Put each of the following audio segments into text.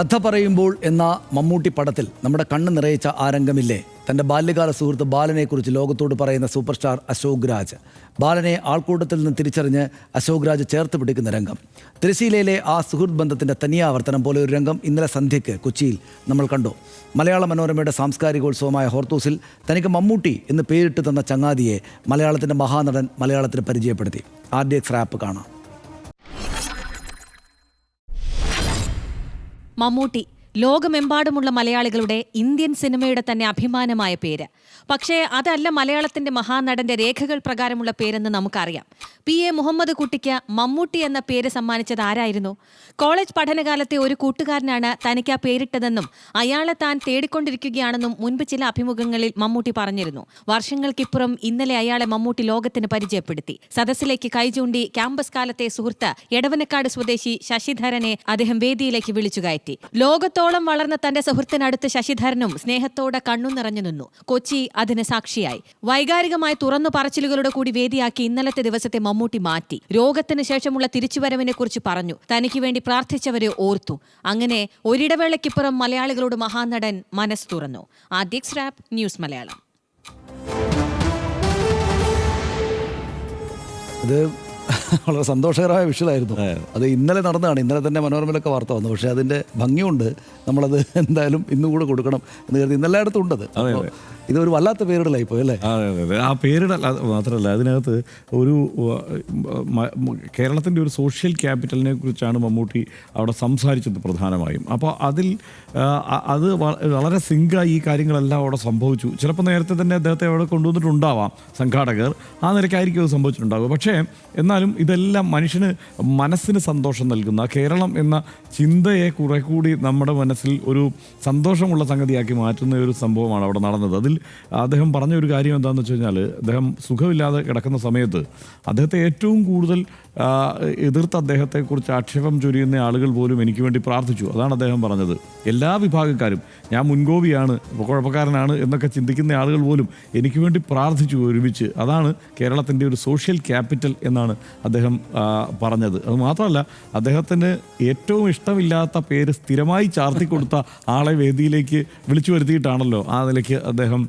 കഥ പറയുമ്പോൾ എന്ന മമ്മൂട്ടി പടത്തിൽ നമ്മുടെ കണ്ണ് നിറയിച്ച ആരംഗമില്ലേ രംഗമില്ലേ? തന്റെ ബാല്യകാല സുഹൃത്ത് ബാലനെക്കുറിച്ച് ലോകത്തോട് പറയുന്ന സൂപ്പർ സ്റ്റാർ അശോക് രാജ്. ബാലനെ ആൾക്കൂട്ടത്തിൽ നിന്ന് തിരിച്ചറിഞ്ഞ് അശോക് രാജ് ചേർത്ത് പിടിക്കുന്ന രംഗം. തിരശീലയിലെ ആ സുഹൃത്ത് ബന്ധത്തിന്റെ തനിയാവർത്തനം പോലെ ഒരു രംഗം ഇന്നലെ സന്ധ്യയ്ക്ക് കൊച്ചിയിൽ നമ്മൾ കണ്ടു. മലയാള മനോരമയുടെ സാംസ്കാരികോത്സവമായ ഹോർത്തൂസിൽ തനിക്ക് മമ്മൂട്ടി എന്ന് പേരിട്ട് തന്ന ചങ്ങാതിയെ മലയാളത്തിന്റെ മഹാനടൻ മലയാളത്തിന് പരിചയപ്പെടുത്തി. ആർ ഡി എക്സ് റാപ്പ് കാണാം. മമ്മൂട്ടി ലോകമെമ്പാടുമുള്ള മലയാളികളുടെ ഇന്ത്യൻ സിനിമയുടെ തന്നെ അഭിമാനമായ പേര്. പക്ഷേ അതല്ല മലയാളത്തിന്റെ മഹാനടന്റെ രേഖകൾ പ്രകാരമുള്ള പേരെന്ന് നമുക്കറിയാം. പി. എ. മുഹമ്മദ് കുട്ടിക്ക് മമ്മൂട്ടി എന്ന പേര് സമ്മാനിച്ചത് ആരായിരുന്നു? കോളേജ് പഠനകാലത്തെ ഒരു കൂട്ടുകാരനാണ് തനിക്ക് ആ പേരിട്ടതെന്നും അയാളെ താൻ തേടിക്കൊണ്ടിരിക്കുകയാണെന്നും മുൻപ് ചില അഭിമുഖങ്ങളിൽ മമ്മൂട്ടി പറഞ്ഞിരുന്നു. വർഷങ്ങൾക്കിപ്പുറം ഇന്നലെ അയാളെ മമ്മൂട്ടി ലോകത്തിന് പരിചയപ്പെടുത്തി. സദസ്സിലേക്ക് കൈചൂണ്ടി ക്യാമ്പസ് കാലത്തെ സുഹൃത്ത് എടവനക്കാട് സ്വദേശി ശശിധരനെ അദ്ദേഹം വേദിയിലേക്ക് വിളിച്ചു കയറ്റി. ലോകത്തോളം വളർന്ന തന്റെ സുഹൃത്തിനടുത്ത് ശശിധരനും സ്നേഹത്തോടെ കണ്ണു നിറഞ്ഞു നിന്നു. കൊച്ചി അതിന് സാക്ഷിയായി. വൈകാരികമായി തുറന്നു പറച്ചിലുകളുടെ കൂടി വേദിയാക്കി ഇന്നലത്തെ ദിവസത്തെ മമ്മൂട്ടി മാറ്റി. രോഗത്തിന് ശേഷമുള്ള തിരിച്ചുവരവിനെ കുറിച്ച് പറഞ്ഞു. തനിക്ക് വേണ്ടി പ്രാർത്ഥിച്ചവരെ ഓർത്തു. അങ്ങനെ ഒരിടവേളയ്ക്കിപ്പുറം മലയാളികളോട് മഹാനടൻ മനസ്സ് തുറന്നു. ആദ്യ ന്യൂസ് മലയാളം. വളരെ സന്തോഷകരമായ വിഷയമായിരുന്നു. അത്. ഇന്നലെ നടന്നതാണ്. ഇന്നലെ തന്നെ മനോരമയിലൊക്കെ വാർത്ത വന്നു. പക്ഷേ അതിന്റെ ഭംഗിയുണ്ട്. നമ്മളത് എന്തായാലും ഇന്നും കൂടെ കൊടുക്കണം എന്ന് കരുതി ഇന്നെല്ലായിടത്തും ഉണ്ടത്. ഇതൊരു വല്ലാത്ത പേരിടലായി പോയി അല്ലേ? ആ പേരിടൽ മാത്രമല്ല അതിനകത്ത് ഒരു കേരളത്തിന്റെ ഒരു സോഷ്യൽ ക്യാപിറ്റലിനെ കുറിച്ചാണ് മമ്മൂട്ടി അവിടെ സംസാരിച്ചത് പ്രധാനമായും. അപ്പോൾ അതിൽ അത് വളരെ സിങ്കായി ഈ കാര്യങ്ങളെല്ലാം അവിടെ സംഭവിച്ചു. ചിലപ്പോൾ നേരത്തെ തന്നെ അദ്ദേഹത്തെ അവിടെ കൊണ്ടുവന്നിട്ടുണ്ടാവാം സംഘാടകർ. ആ നിലയ്ക്കായിരിക്കും അത് സംഭവിച്ചിട്ടുണ്ടാവുക. പക്ഷേ എന്നാലും ഇതെല്ലാം മനുഷ്യന് മനസ്സിന് സന്തോഷം നൽകുന്ന കേരളം എന്ന ചിന്തയെ കുറെ കൂടി നമ്മുടെ മനസ്സിൽ ഒരു സന്തോഷമുള്ള സംഗതിയാക്കി മാറ്റുന്ന ഒരു സംഭവമാണ് അവിടെ നടന്നത്. അതിൽ അദ്ദേഹം പറഞ്ഞ ഒരു കാര്യം എന്താണെന്ന് വെച്ച് കഴിഞ്ഞാൽ അദ്ദേഹം സുഖമില്ലാതെ കിടക്കുന്ന സമയത്ത് അദ്ദേഹത്തെ ഏറ്റവും കൂടുതൽ എതിർത്ത് അദ്ദേഹത്തെക്കുറിച്ച് ആക്ഷേപം ചൊരിയുന്ന ആളുകൾ പോലും എനിക്ക് വേണ്ടി പ്രാർത്ഥിച്ചു. അതാണ് അദ്ദേഹം പറഞ്ഞത്. എല്ലാ വിഭാഗക്കാരും ഞാൻ മുൻകോപിയാണ് കുഴപ്പക്കാരനാണ് എന്നൊക്കെ ചിന്തിക്കുന്ന ആളുകൾ പോലും എനിക്ക് വേണ്ടി പ്രാർത്ഥിച്ചു ഒരുമിച്ച്. അതാണ് കേരളത്തിന്റെ ഒരു സോഷ്യൽ ക്യാപിറ്റൽ എന്നാണ് അദ്ദേഹം പറഞ്ഞത്. അത് മാത്രമല്ല അദ്ദേഹത്തിന് ഏറ്റവും ഇഷ്ടമില്ലാത്ത പേര് സ്ഥിരമായി ചാർത്തി കൊടുത്ത ആളെ വേദിയിലേക്ക് വിളിച്ചു വരുത്തിയിട്ടാണല്ലോ ആ നിലയ്ക്ക് അദ്ദേഹം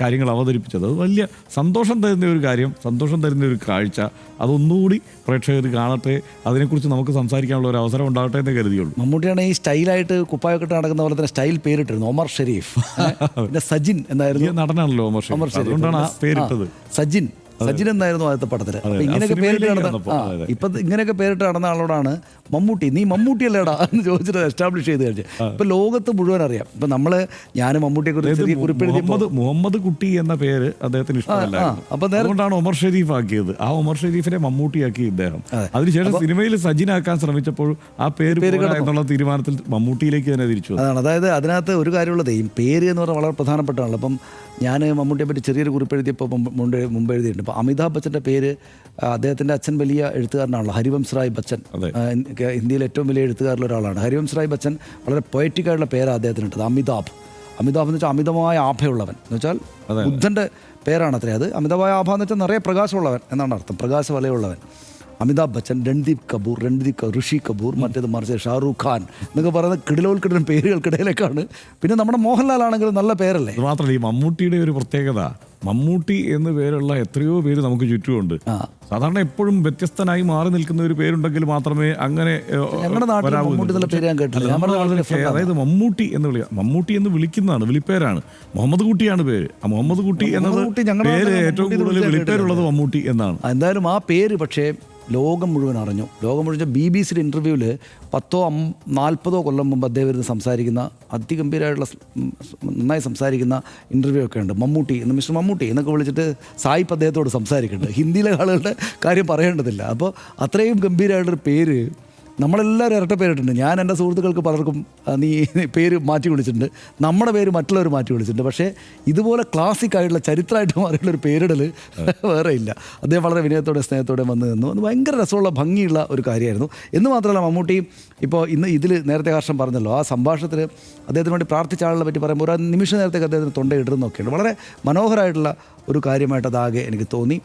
കാര്യങ്ങൾ അവതരിപ്പിച്ചത്. അത് വലിയ സന്തോഷം തരുന്ന ഒരു കാര്യം സന്തോഷം തരുന്ന ഒരു കാഴ്ച. അതൊന്നുകൂടി പ്രേക്ഷകർ കാണട്ടെ അതിനെക്കുറിച്ച് നമുക്ക് സംസാരിക്കാനുള്ള ഒരു അവസരം ഉണ്ടാകട്ടെ എന്ന് കരുതിയുള്ളൂ. മമ്മൂട്ടിയാണ് ഈ സ്റ്റൈലായിട്ട് കുപ്പായൊക്കെ ഇട്ട് നടക്കുന്ന പോലെ തന്നെ സ്റ്റൈൽ പേരിട്ടിരുന്നു ഒമർ ഷെരീഫ്. പിന്നെ സജിൻ എന്നായിരുന്നു. നടനാണല്ലോ ഒമർ ഷെരീഫ്. ഒമർ അതുകൊണ്ടാണ് ആ പേരിട്ടത്. സജിൻ. സജിൻ എന്നായിരുന്നു ആദ്യത്തെ പടത്തിൽ. അപ്പൊ ഇങ്ങനെയൊക്കെ പേരിട്ട് നടന്ന. ഇപ്പൊ ഇങ്ങനെയൊക്കെ പേരിട്ട് നടന്ന ആളോടാണ് മമ്മൂട്ടി. നീ മമ്മൂട്ടി അല്ലേടാ എന്ന് ചോദിച്ചിട്ട് എസ്റ്റാബ്ലിഷ് ചെയ്ത് കഴിച്ചു ഇപ്പൊ ലോകത്ത് മുഴുവൻ അറിയാം. ഇപ്പൊ നമ്മൾ ഞാൻ മമ്മൂട്ടിയെ കുറിച്ച് കുറിപ്പെഴുതിയപ്പോൾ മുഹമ്മദ് കുട്ടി എന്ന പേര് അദ്ദേഹത്തിന് ഇഷ്ടമല്ല അപ്പൊ നേരെ- അതുകൊണ്ടാണ് ഉമർ ഷെരീഫ് ആക്കിയത് ആ ഉമർ ഷെരീഫിനെ മമ്മൂട്ടിയാക്കി ഇദ്ദേഹം. അതിനുശേഷം സിനിമയിൽ സജിനാക്കാൻ ശ്രമിച്ചപ്പോൾ ആ പേര് പോരാ എന്നുള്ള തീരുമാനത്തിൽ മമ്മൂട്ടിയിലേക്ക് തന്നെ തിരിച്ചു. അതാണ്. അതായത് അതിനകത്ത് ഒരു കാര്യമുള്ളത് ഈ പേര് എന്ന് പറഞ്ഞാൽ വളരെ പ്രധാനപ്പെട്ടാണല്ലോ അപ്പം ഞാൻ മമ്മൂട്ടിയെ പറ്റി ചെറിയൊരു കുറിപ്പ് എഴുതിയപ്പോൾ മുമ്പ് എഴുതിയിട്ടുണ്ട് അപ്പോൾ അമിതാഭ് ബച്ചന്റെ പേര് അദ്ദേഹത്തിന്റെ അച്ഛൻ വലിയ എഴുത്തുകാരനാണല്ലോ ഹരിവംശ്രായ് ബച്ചൻ. ഇന്ത്യയിലെ ഏറ്റവും വലിയ എഴുത്തുകാരിലൊരാളാണ് ഒരാളാണ്. ഹരിവംശ് റായ് ബച്ചൻ വളരെ പൊയറ്റിക്കായിട്ടുള്ള പേരാണ് അദ്ദേഹത്തിന് ഇട്ടത് അമിതാഭ്. അമിതാഭ് എന്ന് വെച്ചാൽ അമിതമായ ആഭയുള്ളവൻ. എന്ന് വെച്ചാൽ ബുദ്ധന്റെ പേരാണ് അത്രേ. അത് അമിതമായ ആഭ എന്ന് വെച്ചാൽ നിറയെ പ്രകാശമുള്ളവൻ എന്നാണ് അർത്ഥം പ്രകാശവലയുള്ളവൻ. അമിതാഭ് ബച്ചൻ രൺദീപ് കപൂർ രൺദീപ് ഋഷി കപൂർ മറ്റേത് മറിച്ച് ഷാറൂഖ് ഖാൻ എന്നൊക്കെ പറയുന്ന കിടിലോൽക്കിടലും പേരുകൾക്കിടയിലേക്കാണ് പിന്നെ നമ്മുടെ മോഹൻലാൽ ആണെങ്കിലും നല്ല പേരല്ലേ? മാത്രമല്ല ഈ മമ്മൂട്ടിയുടെ ഒരു പ്രത്യേകത മമ്മൂട്ടി എന്ന് പേരുള്ള എത്രയോ പേര് നമുക്ക് ചുറ്റുമുണ്ട്. സാധാരണ എപ്പോഴും വ്യത്യസ്തനായി മാറി നിൽക്കുന്ന ഒരു പേരുണ്ടെങ്കിൽ മാത്രമേ അങ്ങനെ അതായത് മമ്മൂട്ടി എന്ന് വിളിക്കുക മമ്മൂട്ടി എന്ന് വിളിക്കുന്നതാണ് വിളിപ്പേരാണ്. മുഹമ്മദ് കുട്ടിയാണ് പേര്. ആ മുഹമ്മദ് കുട്ടി എന്നത് പേര് ഏറ്റവും കൂടുതൽ വിളിപ്പേരുള്ളത് മമ്മൂട്ടി എന്നാണ്. എന്തായാലും ആ പേര് പക്ഷേ ലോകം മുഴുവൻ അറിഞ്ഞു. ലോകം മുഴുവൻ ബി ബി സിയുടെ ഇന്റർവ്യൂവിൽ പത്തോ നാൽപ്പതോ കൊല്ലം മുമ്പ് അദ്ദേഹം ഇരുന്ന് സംസാരിക്കുന്ന അതിഗംഭീരമായിട്ടുള്ള നന്നായി സംസാരിക്കുന്ന ഇന്റർവ്യൂ ഒക്കെ ഉണ്ട്. മമ്മൂട്ടി എന്ന് മിസ്റ്റർ മമ്മൂട്ടി എന്നൊക്കെ വിളിച്ചിട്ട് സായിപ്പ് അദ്ദേഹത്തോട് സംസാരിക്കുന്നുണ്ട് ഹിന്ദിയിലെ ആളുകളുടെ കാര്യം പറയേണ്ടതില്ല. അപ്പോൾ അത്രയും ഗംഭീരമായിട്ടൊരു പേര് നമ്മളെല്ലാവരും ഇരട്ട പേരിട്ടുണ്ട് ഞാൻ എന്റെ സുഹൃത്തുക്കൾക്ക് പലർക്കും നീ പേര് മാറ്റി വിളിച്ചിട്ടുണ്ട്. നമ്മുടെ പേര് മറ്റുള്ളവർ മാറ്റി വിളിച്ചിട്ടുണ്ട്. പക്ഷേ ഇതുപോലെ ക്ലാസിക് ആയിട്ടുള്ള ചരിത്രമായിട്ട് മാറിയുള്ള ഒരു പേരിടൽ വേറെ ഇല്ല. അദ്ദേഹം വളരെ വിനയത്തോടെ സ്നേഹത്തോടെ വന്ന് നിന്നു. അത് ഭയങ്കര രസമുള്ള ഭംഗിയുള്ള ഒരു കാര്യമായിരുന്നു. എന്ന് മാത്രമല്ല മമ്മൂട്ടി ഇപ്പോൾ ഇന്ന് ഇതിൽ നേരത്തെ ഹർഷം പറഞ്ഞല്ലോ. ആ സംഭാഷണത്തിൽ അദ്ദേഹത്തിന് വേണ്ടി പ്രാർത്ഥിച്ച ആളുകളെ പറ്റി പറയുമ്പോൾ ഒരു നിമിഷ നേരത്തേക്ക് അദ്ദേഹത്തിന് തൊണ്ട ഇടുന്നൊക്കെയാണ് വളരെ മനോഹരമായിട്ടുള്ള ഒരു കാര്യമായിട്ട് അതാകെ എനിക്ക് തോന്നി.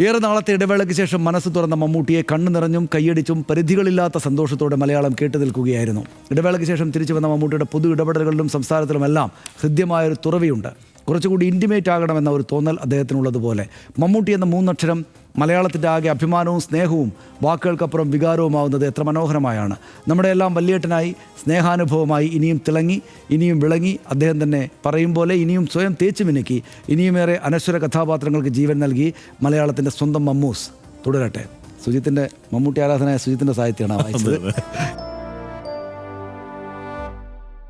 ഏറെ നാളത്തെ ഇടവേളയ്ക്ക് ശേഷം മനസ്സ് തുറന്ന മമ്മൂട്ടിയെ കണ്ണു നിറഞ്ഞും കൈയടിച്ചും പരിധികളില്ലാത്ത സന്തോഷത്തോടെ മലയാളം കേട്ടു നിൽക്കുകയായിരുന്നു. ഇടവേളയ്ക്ക് ശേഷം തിരിച്ചു വന്ന മമ്മൂട്ടിയുടെ പൊതു ഇടപെടലുകളിലും സംസാരത്തിലുമെല്ലാം ഹൃദ്യമായൊരു തുറവിയുണ്ട്. കുറച്ചുകൂടി ഇന്റിമേറ്റ് ആകണമെന്ന ഒരു തോന്നൽ അദ്ദേഹത്തിനുള്ളതുപോലെ. മമ്മൂട്ടി എന്ന മൂന്നക്ഷരം മലയാളത്തിന്റെ ആകെ അഭിമാനവും സ്നേഹവും വാക്കുകൾക്കപ്പുറം വികാരവുമാവുന്നത് എത്ര മനോഹരമായാണ്. നമ്മുടെ എല്ലാം വല്യേട്ടനായി സ്നേഹാനുഭവമായി ഇനിയും തിളങ്ങി ഇനിയും വിളങ്ങി അദ്ദേഹം തന്നെ പറയും പോലെ ഇനിയും സ്വയം തേച്ചു മിനുക്കി ഇനിയുമേറെ അനശ്വര കഥാപാത്രങ്ങൾക്ക് ജീവൻ നൽകി മലയാളത്തിന്റെ സ്വന്തം മമ്മൂസ് തുടരട്ടെ. സുജിത്തിന്റെ മമ്മൂട്ടി ആരാധനായ സുജിത്തിന്റെ സാഹിത്യമാണ് വായിച്ചത്.